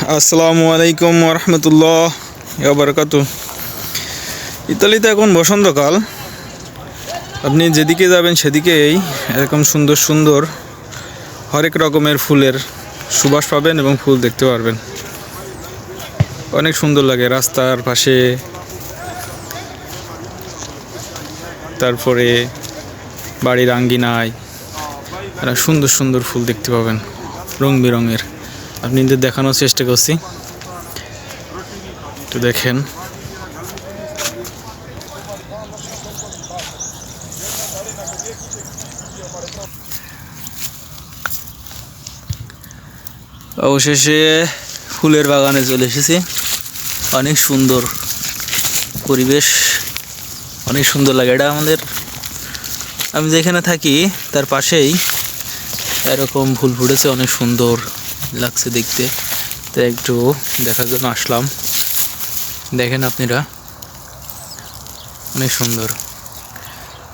আসসালামু আলাইকুম রহমতুল্লাহ বারকাতু ইতালিতে এখন বসন্তকাল। আপনি যেদিকে যাবেন সেদিকেই এরকম সুন্দর সুন্দর হরেক রকমের ফুলের সুবাস পাবেন এবং ফুল দেখতে পারবেন। অনেক সুন্দর লাগে রাস্তার পাশে। তারপরে বাড়ির আঙ্গিনায় সুন্দর সুন্দর ফুল দেখতে পাবেন, রং বেরঙের। আপনাদের দেখানোর চেষ্টা করছি। একটু দেখেন। অবশেষে ফুলের বাগানে চলে এসেছি। অনেক সুন্দর পরিবেশ, অনেক সুন্দর লাগে। এটা আমাদের, আমি যেখানে থাকি, তার পাশেই এরকম ফুল ফুটেছে, অনেক সুন্দর। লাগছে দেখতে। তাই একটু দেখার জন্য আসলাম। দেখেন আপনারা, অনেক সুন্দর।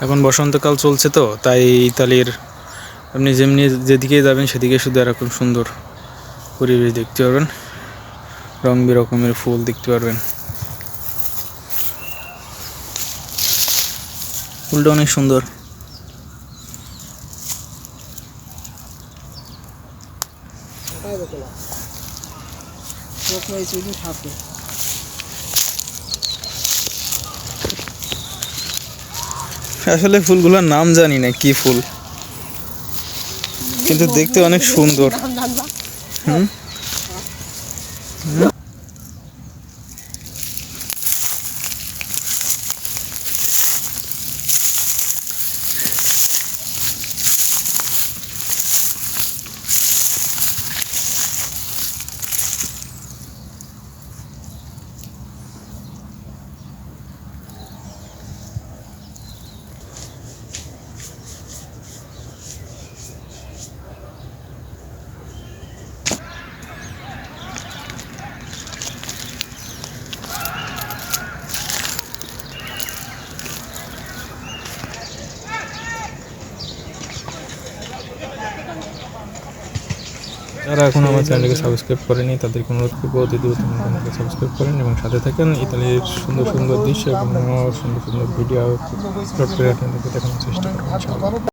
এখন বসন্তকাল চলছে তো, তাই ইতালির আপনি যেমনি যেদিকে যাবেন সেদিকে শুধু এরকম সুন্দর পরিবেশ দেখতে পারবেন। রং বেরকমের ফুল দেখতে পারবেন। ফুলটা অনেক সুন্দর। আসলে ফুলগুলোর নাম জানি না কি ফুল। কিন্তু দেখতে অনেক সুন্দর। হুম? যারা এখন আমার চ্যানেলকে সাবস্ক্রাইব করেনি, তাদেরকে অনুরোধ করব অতি দ্রুত চ্যানেলকে সাবস্ক্রাইব করেন এবং সাথে থাকেন ইতালির সুন্দর সুন্দর দৃশ্য এবং সুন্দর সুন্দর ভিডিও আপনাদেরকে দেখানোর চেষ্টা করব।